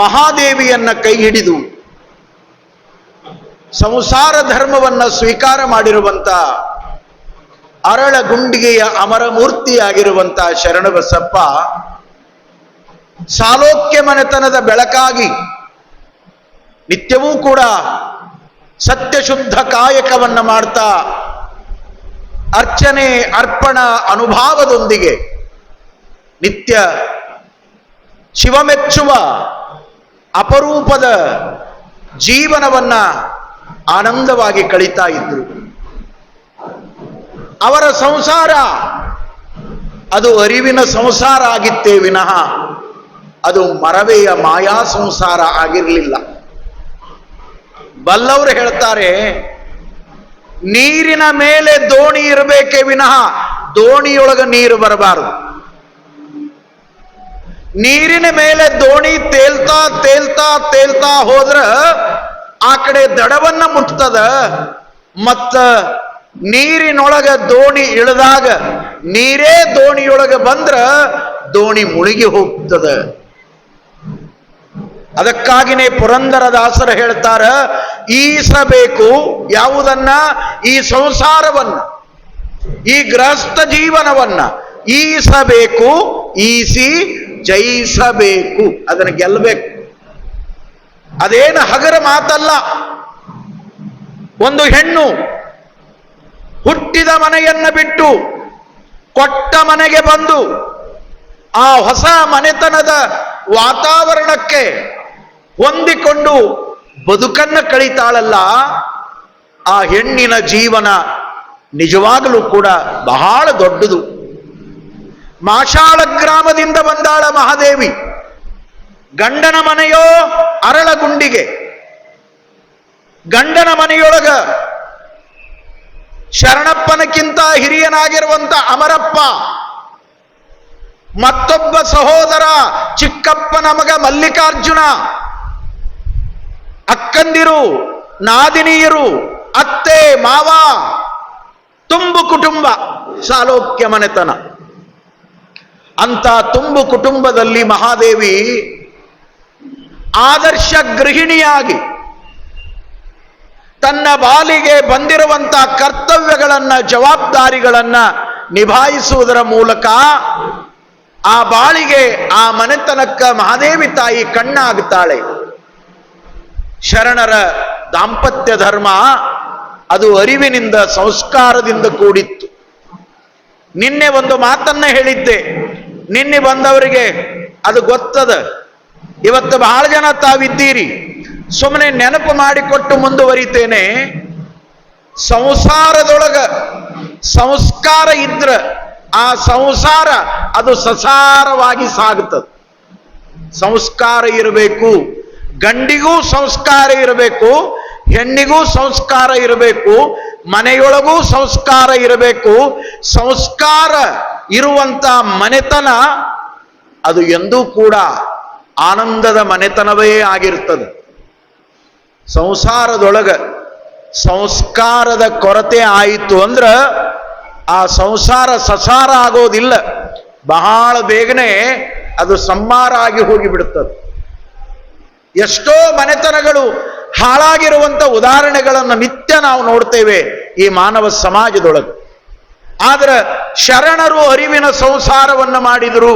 ಮಹಾದೇವಿಯನ್ನ ಕೈ ಹಿಡಿದು ಸಂಸಾರ ಧರ್ಮವನ್ನ ಸ್ವೀಕಾರ ಮಾಡಿರುವಂತ ಅರಳ ಗುಂಡಿಗೆಯ ಅಮರ ಮೂರ್ತಿಯಾಗಿರುವಂತ ಶರಣಬಸಪ್ಪ ಸಾಲೋಕ್ಯ ಮನೆತನದ ಬೆಳಕಾಗಿ ನಿತ್ಯವೂ ಕೂಡ ಸತ್ಯಶುದ್ಧ ಕಾಯಕವನ್ನ ಮಾಡ್ತಾ ಅರ್ಚನೆ, ಅರ್ಪಣ ಅನುಭಾವದೊಂದಿಗೆ ನಿತ್ಯ ಶಿವಮೆಚ್ಚುವ ಅಪರೂಪದ ಜೀವನವನ್ನ ಆನಂದವಾಗಿ ಕಳೀತಾ ಇದ್ರು. ಅವರ ಸಂಸಾರ, ಅದು ಅರಿವಿನ ಸಂಸಾರ ಆಗಿತ್ತೇ ವಿನಃ ಅದು ಮರವೆಯ ಮಾಯಾ ಸಂಸಾರ ಆಗಿರಲಿಲ್ಲ. ಬಲ್ಲವರು ಹೇಳ್ತಾರೆ, ನೀರಿನ ಮೇಲೆ ದೋಣಿ ಇರಬೇಕೇ ವಿನಃ ದೋಣಿಯೊಳಗ ನೀರು ಬರಬಾರದು. ನೀರಿನ ಮೇಲೆ ದೋಣಿ ತೇಲ್ತಾ ತೇಲ್ತಾ ತೇಲ್ತಾ ಹೋದ್ರ ಆ ಕಡೆ ದಡವನ್ನ ಮುಟ್ತದ. ಮತ್ತ ನೀರಿನೊಳಗ ದೋಣಿ ಇಳಿದಾಗ ನೀರೇ ದೋಣಿಯೊಳಗ ಬಂದ್ರ ದೋಣಿ ಮುಳುಗಿ ಹೋಗ್ತದ. ಅದಕ್ಕಾಗಿನೇ ಪುರಂದರದಾಸರು ಹೇಳ್ತಾರ ಈಸಬೇಕು ಯಾವುದನ್ನ? ಈ ಸಂಸಾರವನ್ನ, ಈ ಗೃಹಸ್ಥ ಜೀವನವನ್ನ ಈಸಬೇಕು ಈಸಿ ಜಯಿಸಬೇಕು, ಅದನ್ನು ಗೆಲ್ಲಬೇಕು ಅದೇನು ಹಗರ ಮಾತಲ್ಲ. ಒಂದು ಹೆಣ್ಣು ಹುಟ್ಟಿದ ಮನೆಯನ್ನ ಬಿಟ್ಟು ಕೊಟ್ಟ ಮನೆಗೆ ಬಂದು ಆ ಹೊಸ ಮನೆತನದ ವಾತಾವರಣಕ್ಕೆ ಹೊಂದಿಕೊಂಡು ಬದುಕನ್ನ ಕಳಿತಾಳಲ್ಲ, ಆ ಹೆಣ್ಣಿನ ಜೀವನ ನಿಜವಾಗಲೂ ಕೂಡ ಬಹಳ ದೊಡ್ಡದು. ಮಾಷಾಳ ಗ್ರಾಮದಿಂದ ಬಂದಾಳ ಮಹಾದೇವಿ. ಗಂಡನ ಮನೆಯೋ ಅರಳ ಗುಂಡಿಗೆ ಗಂಡನ ಮನೆಯೊಳಗ ಶರಣಪ್ಪನಕ್ಕಿಂತ ಹಿರಿಯನಾಗಿರುವಂತ ಅಮರಪ್ಪ, ಮತ್ತೊಬ್ಬ ಸಹೋದರ ಚಿಕ್ಕಪ್ಪನ ಮಗ ಮಲ್ಲಿಕಾರ್ಜುನ, ಅಕ್ಕಂದಿರು ನಾದಿನಿಯರು, ಅತ್ತೆ, ಮಾವ, ತುಂಬು ಕುಟುಂಬ, ಸಾಲೋಕ್ಯ ಮನೆತನ. ಅಂತ ತುಂಬು ಕುಟುಂಬದಲ್ಲಿ ಮಹಾದೇವಿ ಆದರ್ಶ ಗೃಹಿಣಿಯಾಗಿ ತನ್ನ ಬಾಲಿಗೆ ಬಂದಿರುವಂತ ಕರ್ತವ್ಯಗಳನ್ನ, ಜವಾಬ್ದಾರಿಗಳನ್ನ ನಿಭಾಯಿಸುವುದರ ಮೂಲಕ ಆ ಬಾಳಿಗೆ, ಆ ಮನೆತನಕ್ಕ ಮಹಾದೇವಿ ತಾಯಿ ಕಣ್ಣಾಗುತ್ತಾಳೆ. ಶರಣರ ದಾಂಪತ್ಯ ಧರ್ಮ ಅದು ಅರಿವಿನಿಂದ, ಸಂಸ್ಕಾರದಿಂದ ಕೂಡಿತ್ತು. ನಿನ್ನೆ ಒಂದು ಮಾತನ್ನ ಹೇಳಿದ್ದೆ. ನಿನ್ನೆ ಬಂದವರಿಗೆ ಅದು ಗೊತ್ತದ. ಇವತ್ತು ಬಹಳ ಜನ ತಾವಿದ್ದೀರಿ. ಸುಮ್ಮನೆ ನೆನಪು ಮಾಡಿಕೊಟ್ಟು ಮುಂದುವರಿತೇನೆ. ಸಂಸಾರದೊಳಗ ಸಂಸ್ಕಾರ ಇದ್ರ ಆ ಸಂಸಾರ ಅದು ಸಸಾರವಾಗಿ ಸಾಗುತ್ತದೆ. ಸಂಸ್ಕಾರ ಇರಬೇಕು. ಗಂಡಿಗೂ ಸಂಸ್ಕಾರ ಇರಬೇಕು. ಹೆಣ್ಣಿಗೂ ಸಂಸ್ಕಾರ ಇರಬೇಕು. ಮನೆಯೊಳಗೂ ಸಂಸ್ಕಾರ ಇರಬೇಕು. ಸಂಸ್ಕಾರ ಇರುವಂತ ಮನೆತನ ಅದು ಎಂದೂ ಕೂಡ ಆನಂದದ ಮನೆತನವೇ ಆಗಿರ್ತದೆ ಸಂಸಾರದೊಳಗ ಸಂಸ್ಕಾರದ ಕೊರತೆ ಆಯಿತು ಅಂದ್ರೆ ಆ ಸಂಸಾರ ಸಸಾರ ಆಗೋದಿಲ್ಲ. ಬಹಳ ಬೇಗನೆ ಅದು ಸಂಹಾರ ಆಗಿ ಹೋಗಿಬಿಡುತ್ತದೆ. ಎಷ್ಟೋ ಮನೆತನಗಳು ಹಾಳಾಗಿರುವಂತ ಉದಾಹರಣೆಗಳನ್ನು ನಿತ್ಯ ನಾವು ನೋಡ್ತೇವೆ ಈ ಮಾನವ ಸಮಾಜದೊಳಗೆ. ಆದ್ರೆ ಶರಣರು ಅರಿವಿನ ಸಂಸಾರವನ್ನ ಮಾಡಿದರು.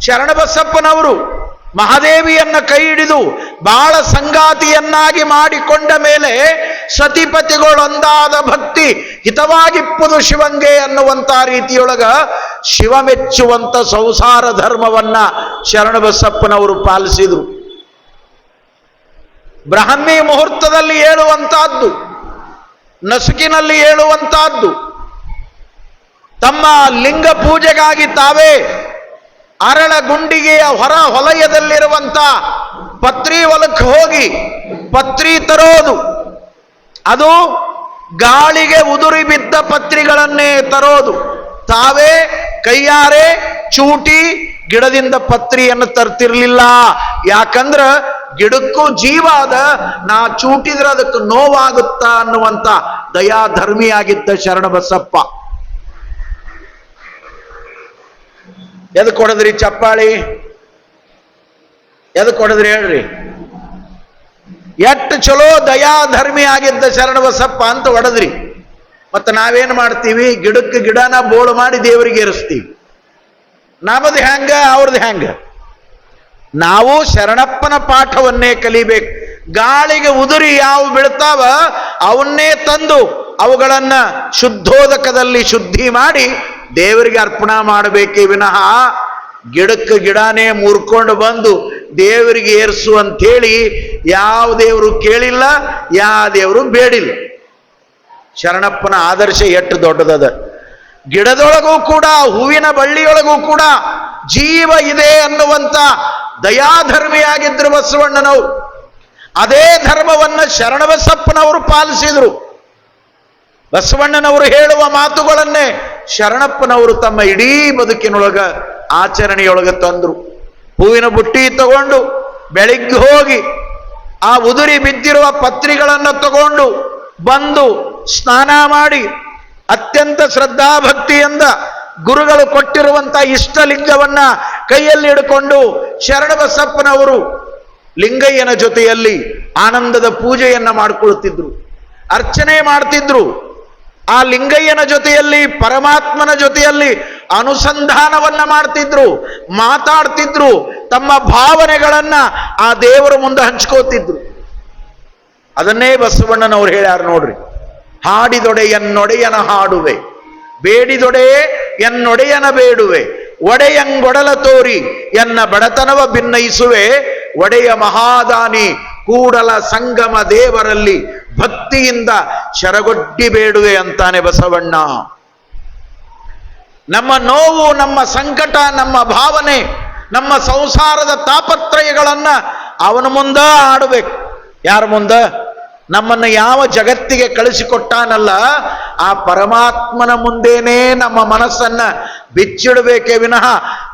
ಶರಣಬಸಪ್ಪನವರು ಮಹಾದೇವಿಯನ್ನ ಕೈ ಹಿಡಿದು ಬಾಳ ಸಂಗಾತಿಯನ್ನಾಗಿ ಮಾಡಿಕೊಂಡ ಮೇಲೆ ಸತಿಪತಿಗಳೊಂದಾದ ಭಕ್ತಿ ಹಿತವಾಗಿಪ್ಪುದು ಶಿವಂಗೆ ಅನ್ನುವಂತ ರೀತಿಯೊಳಗ ಶಿವ ಮೆಚ್ಚುವಂತ ಸಂಸಾರ ಧರ್ಮವನ್ನ ಶರಣಬಸಪ್ಪನವರು ಪಾಲಿಸಿದರು. ಬ್ರಾಹ್ಮಿ ಮುಹೂರ್ತದಲ್ಲಿ ಹೇಳುವಂತಹದ್ದು ನಸುಕಿನಲ್ಲಿ ಏಳುವಂತಹದ್ದು ತಮ್ಮ ಲಿಂಗ ಪೂಜೆಗಾಗಿ ತಾವೇ ಅರಳ ಗುಂಡಿಗೆಯ ಹೊರ ಹೊಲಯದಲ್ಲಿರುವಂತ ಪತ್ರಿ ಹೊಲಕ್ಕೆ ಹೋಗಿ ಪತ್ರಿ ತರೋದು. ಅದು ಗಾಳಿಗೆ ಉದುರಿ ಬಿದ್ದ ಪತ್ರಿಗಳನ್ನೇ ತರೋದು. ತಾವೇ ಕೈಯಾರೆ ಚೂಟಿ ಗಿಡದಿಂದ ಪತ್ರಿಯನ್ನು ತರ್ತಿರ್ಲಿಲ್ಲ. ಯಾಕಂದ್ರ ಗಿಡಕ್ಕೂ ಜೀವ ಅದ, ನಾ ಚೂಟಿದ್ರೆ ಅದಕ್ಕೆ ನೋವಾಗುತ್ತಾ ಅನ್ನುವಂತ ದಯಾಧರ್ಮಿಯಾಗಿದ್ದ ಶರಣ ಶರಣಬಸಪ್ಪ. ಎದಕ್ಕೆ ಕೊಡದ್ರಿ ಚಪ್ಪಾಳಿ? ಎದಕ್ಕೆ ಕೊಡದ್ರಿ ಹೇಳ್ರಿ? ಎಷ್ಟು ಚಲೋ ದಯಾಧರ್ಮಿ ಆಗಿದ್ದ ಶರಣಬಸಪ್ಪ ಅಂತ ಹೊಡೆದ್ರಿ ಮತ್ತೆ ನಾವೇನು ಮಾಡ್ತೀವಿ? ಗಿಡಕ್ಕೆ ಗಿಡನ ಬೋಳು ಮಾಡಿ ದೇವರಿಗೆ ಏರಿಸ್ತೀವಿ. ನಮ್ಮದು ಹೆಂಗ ಅವ್ರದ್ದು ಹೆಂಗ? ನಾವು ಶರಣಪ್ಪನ ಪಾಠವನ್ನೇ ಕಲಿಬೇಕು. ಗಾಳಿಗೆ ಉದುರಿ ಯಾವ ಬೀಳ್ತಾವ, ಅವನ್ನೇ ತಂದು ಅವುಗಳನ್ನ ಶುದ್ಧೋದಕದಲ್ಲಿ ಶುದ್ಧಿ ಮಾಡಿ ದೇವರಿಗೆ ಅರ್ಪಣಾ ಮಾಡಬೇಕೇ ವಿನಃ ಗಿಡಕ್ಕೆ ಗಿಡನೇ ಮುರ್ಕೊಂಡು ಬಂದು ದೇವರಿಗೆ ಏರ್ಸು ಅಂಥೇಳಿ ಯಾವ ದೇವರು ಕೇಳಿಲ್ಲ ಯಾವ ದೇವರು ಬೇಡಿಲ್ಲ. ಶರಣಪ್ಪನ ಆದರ್ಶ ಎಷ್ಟು ದೊಡ್ಡದದ. ಗಿಡದೊಳಗೂ ಕೂಡ, ಹೂವಿನ ಬಳ್ಳಿಯೊಳಗೂ ಕೂಡ ಜೀವ ಇದೆ ಅನ್ನುವಂತ ದಯಾಧರ್ಮಿಯಾಗಿದ್ದರು ಬಸವಣ್ಣನವರು. ಅದೇ ಧರ್ಮವನ್ನ ಶರಣಬಸಪ್ಪನವರು ಪಾಲಿಸಿದರು. ಬಸವಣ್ಣನವರು ಹೇಳುವ ಮಾತುಗಳನ್ನೇ ಶರಣಪ್ಪನವರು ತಮ್ಮ ಇಡೀ ಬದುಕಿನೊಳಗ ಆಚರಣೆಯೊಳಗೆ ತಂದ್ರು. ಹೂವಿನ ಬುಟ್ಟಿ ತಗೊಂಡು ಬೆಳಿಗ್ಗೆ ಹೋಗಿ ಆ ಉದುರಿ ಬಿದ್ದಿರುವ ಪತ್ರಿಗಳನ್ನು ತಗೊಂಡು ಬಂದು ಸ್ನಾನ ಮಾಡಿ ಅತ್ಯಂತ ಶ್ರದ್ಧಾಭಕ್ತಿಯಿಂದ ಗುರುಗಳು ಕೊಟ್ಟಿರುವಂತ ಇಷ್ಟಲಿಂಗವನ್ನ ಕೈಯಲ್ಲಿ ಹಿಡ್ಕೊಂಡು ಶರಣಬಸಪ್ಪನವರು ಲಿಂಗಯ್ಯನ ಜೊತೆಯಲ್ಲಿ ಆನಂದದ ಪೂಜೆಯನ್ನ ಮಾಡಿಕೊಳ್ಳುತ್ತಿದ್ರು ಅರ್ಚನೆ ಮಾಡ್ತಿದ್ರು. ಆ ಲಿಂಗಯ್ಯನ ಜೊತೆಯಲ್ಲಿ, ಪರಮಾತ್ಮನ ಜೊತೆಯಲ್ಲಿ ಅನುಸಂಧಾನವನ್ನ ಮಾಡ್ತಿದ್ರು, ಮಾತಾಡ್ತಿದ್ರು, ತಮ್ಮ ಭಾವನೆಗಳನ್ನ ಆ ದೇವರ ಮುಂದೆ ಹಂಚ್ಕೋತಿದ್ರು. ಅದನ್ನೇ ಬಸವಣ್ಣನವ್ರು ಹೇಳ್ಯಾರ ನೋಡ್ರಿ, ಹಾಡಿದೊಡೆ ಎನ್ನೊಡೆಯನ ಹಾಡುವೆ, ಬೇಡಿದೊಡೆ ಎನ್ನೊಡೆಯನ ಬೇಡುವೆ, ಒಡೆಯಂಗೊಡಲ ತೋರಿ ಎನ್ನ ಬಡತನವ ಭಿನ್ನಯಿಸುವೆ ಒಡೆಯ ಮಹಾದಾನಿ ಕೂಡಲ ಸಂಗಮ ದೇವರಲ್ಲಿ ಭಕ್ತಿಯಿಂದ ಶರಗೊಡ್ಡಿ ಬೇಡುವೆ ಅಂತಾನೆ ಬಸವಣ್ಣ. ನಮ್ಮ ನೋವು, ನಮ್ಮ ಸಂಕಟ, ನಮ್ಮ ಭಾವನೆ, ನಮ್ಮ ಸಂಸಾರದ ತಾಪತ್ರಯಗಳನ್ನು ಅವನ ಮುಂದ ಆಡಬೇಕು ಯಾರ ಮುಂದ? ನಮ್ಮನ್ನ ಯಾವ ಜಗತ್ತಿಗೆ ಕಳಿಸಿಕೊಟ್ಟಾನಲ್ಲ, ಆ ಪರಮಾತ್ಮನ ಮುಂದೇನೇ ನಮ್ಮ ಮನಸ್ಸನ್ನ ಬಿಚ್ಚಿಡಬೇಕೇ ವಿನಃ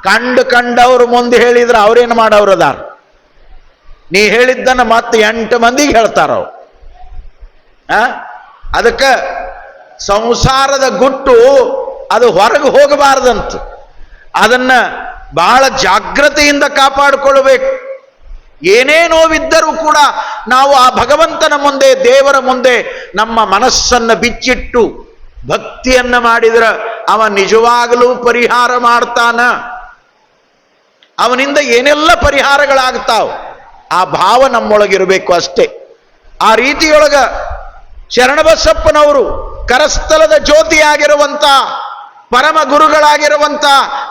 ಕಂಡು ಕಂಡವರು ಮುಂದೆ ಹೇಳಿದ್ರೆ ಅವ್ರೇನು ಮಾಡವ್ರದಾರ? ನೀ ಹೇಳಿದ್ದನ್ನ ಮತ್ತೆ ಎಂಟು ಮಂದಿಗೆ ಹೇಳ್ತಾರ? ಅದಕ್ಕೆ ಸಂಸಾರದ ಗುಟ್ಟು ಅದು ಹೊರಗೆ ಹೋಗಬಾರದಂತ. ಅದನ್ನ ಬಹಳ ಜಾಗ್ರತೆಯಿಂದ ಕಾಪಾಡಿಕೊಳ್ಳಬೇಕು ಏನೇ ನೋವಿದ್ದರೂ ಕೂಡ ನಾವು ಆ ಭಗವಂತನ ಮುಂದೆ, ದೇವರ ಮುಂದೆ ನಮ್ಮ ಮನಸ್ಸನ್ನ ಬಿಚ್ಚಿಟ್ಟು ಭಕ್ತಿಯನ್ನ ಮಾಡಿದ್ರ ಅವ ನಿಜವಾಗಲೂ ಪರಿಹಾರ ಮಾಡ್ತಾನ? ಅವನಿಂದ ಏನೆಲ್ಲ ಪರಿಹಾರಗಳಾಗ್ತಾವ? ಆ ಭಾವ ನಮ್ಮೊಳಗಿರಬೇಕು ಅಷ್ಟೇ. ಆ ರೀತಿಯೊಳಗ ಶರಣಬಸಪ್ಪನವರು ಕರಸ್ಥಲದ ಜ್ಯೋತಿಯಾಗಿರುವಂತ, ಪರಮ ಗುರುಗಳಾಗಿರುವಂತ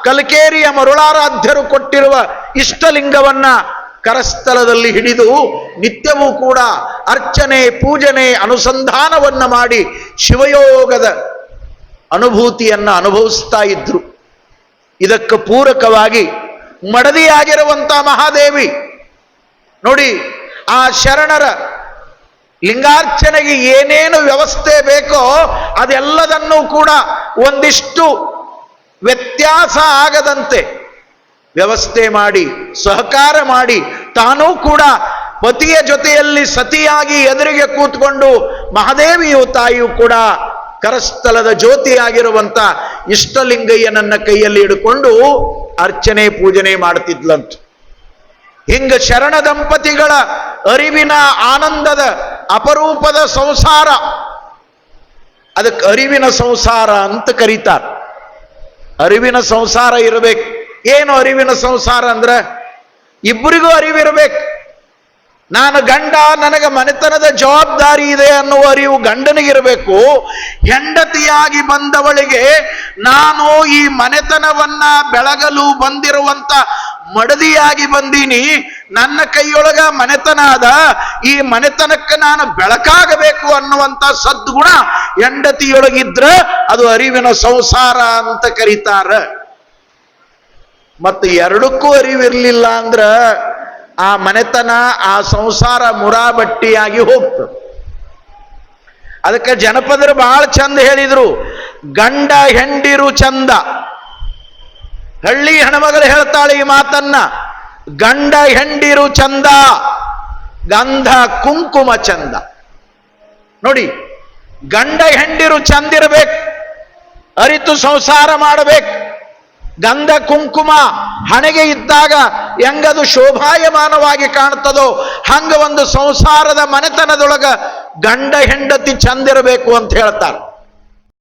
ಕಲ್ಕೇರಿಯ ಮರುಳಾರಾಧ್ಯರು ಕೊಟ್ಟಿರುವ ಇಷ್ಟಲಿಂಗವನ್ನ ಕರಸ್ಥಲದಲ್ಲಿ ಹಿಡಿದು ನಿತ್ಯವೂ ಕೂಡ ಅರ್ಚನೆ, ಪೂಜನೆ, ಅನುಸಂಧಾನವನ್ನ ಮಾಡಿ ಶಿವಯೋಗದ ಅನುಭೂತಿಯನ್ನ ಅನುಭವಿಸ್ತಾ ಇದ್ರು. ಇದಕ್ಕೆ ಪೂರಕವಾಗಿ ಮಡದಿಯಾಗಿರುವಂತ ಮಹಾದೇವಿ ನೋಡಿ, ಆ ಶರಣರ ಲಿಂಗಾರ್ಚನೆಗೆ ಏನೇನು ವ್ಯವಸ್ಥೆ ಬೇಕೋ ಅದೆಲ್ಲದನ್ನೂ ಕೂಡ ಒಂದಿಷ್ಟು ವ್ಯತ್ಯಾಸ ಆಗದಂತೆ ವ್ಯವಸ್ಥೆ ಮಾಡಿ, ಸಹಕಾರ ಮಾಡಿ, ತಾನೂ ಕೂಡ ಪತಿಯ ಜೊತೆಯಲ್ಲಿ ಸತಿಯಾಗಿ ಎದುರಿಗೆ ಕೂತ್ಕೊಂಡು ಮಹಾದೇವಿಯು ತಾಯಿಯು ಕೂಡ ಕರಸ್ಥಲದ ಜ್ಯೋತಿಯಾಗಿರುವಂತ ಇಷ್ಟಲಿಂಗಯ್ಯನನ್ನ ಕೈಯಲ್ಲಿ ಹಿಡ್ಕೊಂಡು ಅರ್ಚನೆ, ಪೂಜನೆ ಮಾಡ್ತಿದ್ಲಂತ. ಹಿಂಗ ಶರಣ ದಂಪತಿಗಳ ಅರಿವಿನ ಆನಂದದ ಅಪರೂಪದ ಸಂಸಾರ. ಅದಕ್ಕೆ ಅರಿವಿನ ಸಂಸಾರ ಅಂತ ಕರೀತಾರೆ. ಅರಿವಿನ ಸಂಸಾರ ಇರಬೇಕು. ಏನು ಅರಿವಿನ ಸಂಸಾರ ಅಂದ್ರೆ? ಇಬ್ಬರಿಗೂ ಅರಿವಿರಬೇಕು. ನಾನು ಗಂಡ, ನನಗೆ ಮನೆತನದ ಜವಾಬ್ದಾರಿ ಇದೆ ಅನ್ನುವ ಅರಿವು ಗಂಡನಿಗಿರಬೇಕು. ಹೆಂಡತಿಯಾಗಿ ಬಂದವಳಿಗೆ ನಾನು ಈ ಮನೆತನವನ್ನ ಬೆಳಗಲು ಬಂದಿರುವಂತ ಮಡದಿಯಾಗಿ ಬಂದೀನಿ. ನನ್ನ ಕೈಯೊಳಗ ಮನೆತನ ಅದ ಈ ಮನೆತನಕ್ಕೆ ನಾನು ಬೆಳಕಾಗಬೇಕು ಅನ್ನುವಂತ ಸದ್ಗುಣ ಹೆಂಡತಿಯೊಳಗಿದ್ರ ಅದು ಅರಿವಿನ ಸಂಸಾರ ಅಂತ ಕರೀತಾರ. ಮತ್ತು ಎರಡಕ್ಕೂ ಅರಿವಿರ್ಲಿಲ್ಲ ಅಂದ್ರ ಆ ಮನೆತನ, ಆ ಸಂಸಾರ ಮುರಾಬಟ್ಟಿಯಾಗಿ ಹೋಗ್ತದೆ ಅದಕ್ಕೆ ಜನಪದರು ಬಹಳ ಚಂದ ಹೇಳಿದ್ರು, ಗಂಡ ಹೆಂಡಿರು ಚಂದ. ಹಳ್ಳಿ ಹೆಣ್ಮಗಳು ಹೇಳ್ತಾಳೆ ಈ ಮಾತನ್ನ. ಗಂಡ ಹೆಂಡಿರು ಚಂದ, ಗಂಧ ಕುಂಕುಮ ಚಂದ. ನೋಡಿ, ಗಂಡ ಹೆಂಡಿರು ಚಂದಿರಬೇಕು, ಅರಿತು ಸಂಸಾರ ಮಾಡಬೇಕು. ಗಂಧ ಕುಂಕುಮ ಹಣೆಗೆ ಇದ್ದಾಗ ಹೆಂಗದು ಶೋಭಾಯಮಾನವಾಗಿ ಕಾಣ್ತದೋ, ಹಂಗ ಒಂದು ಸಂಸಾರದ ಮನೆತನದೊಳಗ ಗಂಡ ಹೆಂಡತಿ ಚಂದಿರಬೇಕು ಅಂತ ಹೇಳ್ತಾರೆ.